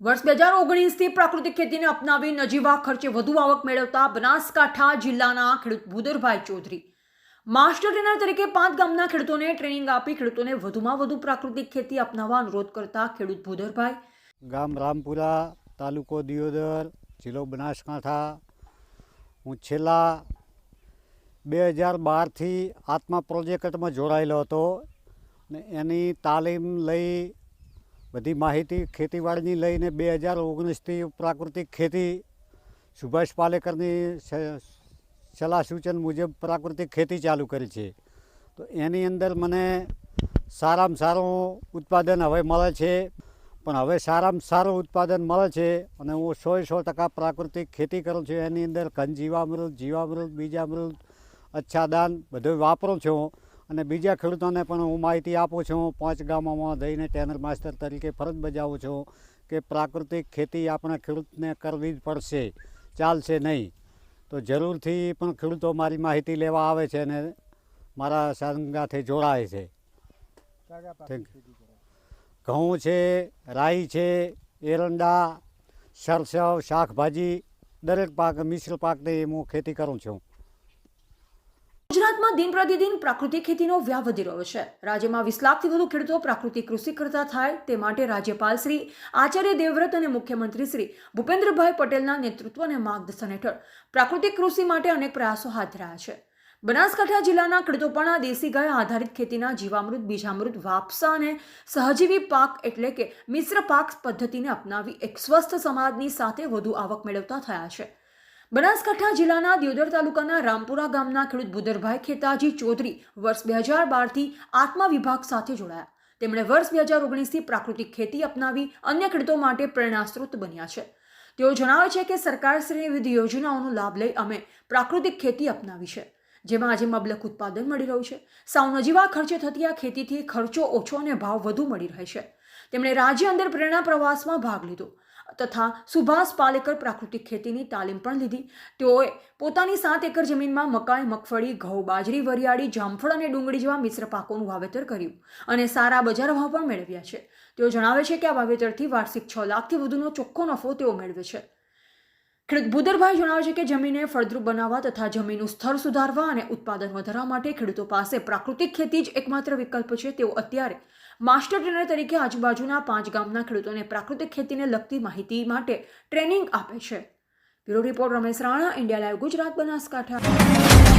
વર્ષ બે હજાર ઓગણીસથી પ્રાકૃતિક ખેતીને અપનાવી નજીવા ખર્ચે વધુ આવક મેળવતા બનાસકાંઠા જિલ્લાના ખેડૂત ભૂદરભાઈ ચૌધરી. માસ્ટર ટ્રેનર તરીકે પાંચ ગામના ખેડૂતોને ટ્રેનિંગ આપી ખેડૂતોને વધુમાં વધુ પ્રાકૃતિક ખેતી અપનાવવા અનુરોધ કરતા ખેડૂત ભૂદરભાઈ. ગામ રામપુરા, તાલુકો દિયોદર, જિલ્લો બનાસકાંઠા. હું છેલ્લા બે હજાર બારથી આત્મા પ્રોજેક્ટમાં જોડાયેલો હતો ને એની તાલીમ લઈ બધી માહિતી ખેતીવાડીની લઈને બે હજાર ઓગણીસથી પ્રાકૃતિક ખેતી સુભાષ પાલેકરની સલાહ સૂચન મુજબ પ્રાકૃતિક ખેતી ચાલુ કરી છે. તો એની અંદર મને સારામાં સારું ઉત્પાદન હવે મળે છે. પણ હવે સારામાં સારું ઉત્પાદન મળે છે અને હું સો સો ટકા પ્રાકૃતિક ખેતી કરું છું. એની અંદર ઘન જીવામૃત જીવામૃત, બીજામૃત, અચ્છાદાન બધું વાપરું છું. અને બીજા ખેડૂતોને પણ હું માહિતી આપું છું, પાંચ ગામોમાં જઈને ટેનર માસ્ટર તરીકે ફરજ બજાવું છું કે પ્રાકૃતિક ખેતી આપણે ખેડૂતને કરવી જ પડશે, ચાલશે નહીં. તો જરૂરથી પણ ખેડૂતો મારી માહિતી લેવા આવે છે અને મારા સંગાથે જોડાય છે. ઘઉં છે, રાઈ છે, એરંડા, સરસવ, શાકભાજી, દરેક પાક, મિશ્ર પાકની હું ખેતી કરું છું. ગુજરાતમાં દિન પ્રતિદિન પ્રાકૃતિક ખેતીનો વ્યાપ વધી રહ્યો છે. રાજ્યમાં વીસ લાખથી વધુ ખેડૂતો પ્રાકૃતિક કૃષિ કરતા થાય તે માટે રાજ્યપાલ શ્રી, આચાર્ય દેવવ્રત અને મુખ્યમંત્રી શ્રી ભૂપેન્દ્રભાઈ પટેલના નેતૃત્વ અને માર્ગદર્શન હેઠળ પ્રાકૃતિક કૃષિ માટે અનેક પ્રયાસો હાથ ધરાયા છે. બનાસકાંઠા જિલ્લાના ખેડૂતો પણ આ દેશી ગાય આધારિત ખેતીના જીવામૃત, બીજામૃત, વાપસા અને સહજીવી પાક એટલે કે મિશ્ર પાક પદ્ધતિને અપનાવી એક સ્વસ્થ સમાજની સાથે વધુ આવક મેળવતા થયા છે. બનાસકાંઠા જિલ્લાના દિયોદર તાલુકાના રામપુરા ગામના ખેડૂત બુદરભાઈ ખેતાજી ચૌધરી વર્ષ બે હજાર બારથી આત્મા વિભાગ સાથે જોડાયા. તેમણે વર્ષ બે હજાર ઓગણીસથી પ્રાકૃતિક ખેતી અપનાવી અન્ય ખેડૂતો માટે પ્રેરણાસ્ત્રોત બન્યા છે. તેઓ જણાવે છે કે સરકારશ્રીની વિવિધ યોજનાઓનો લાભ લઈ અમે પ્રાકૃતિક ખેતી અપનાવી છે, જેમાં આજે મબલક ઉત્પાદન મળી રહ્યું છે. સાવ નજીવા ખર્ચે થતી આ ખેતીથી ખર્ચો ઓછો અને ભાવ વધુ મળી રહે છે. તેમણે રાજ્ય અંદર પ્રેરણા પ્રવાસમાં ભાગ લીધો. તથા સુભાષ પાલેકર પ્રાકૃતિક ખેતીની તાલીમ પણ લીધી. તેઓએ પોતાની સાત એકર જમીનમાં મકાઈ, મગફળી, ઘઉં, બાજરી, વરિયાળી, જામફળ અને ડુંગળી જેવા મિશ્ર પાકોનું વાવેતર કર્યું અને સારા બજાર ભાવ પણ મેળવ્યા છે. તેઓ જણાવે છે કે આ વાવેતરથી વાર્ષિક છ લાખથી વધુનો ચોખ્ખો નફો તેઓ મેળવે છે. ખેડૂત ભૂદરભાઈ જણાવે છે કે જમીનને ફળદ્રુપ બનાવવા તથા જમીનનું સ્તર સુધારવા અને ઉત્પાદન વધારવા માટે ખેડૂતો પાસે પ્રાકૃતિક ખેતી જ એકમાત્ર વિકલ્પ છે તેઓ અત્યારે માસ્ટર ટ્રેનર તરીકે આજુબાજુના પાંચ ગામના ખેડૂતોને પ્રાકૃતિક ખેતીને લગતી માહિતી માટે ટ્રેનિંગ આપે છે. Bureau report Ramesh Rana, India live Gujarat, Banaskantha.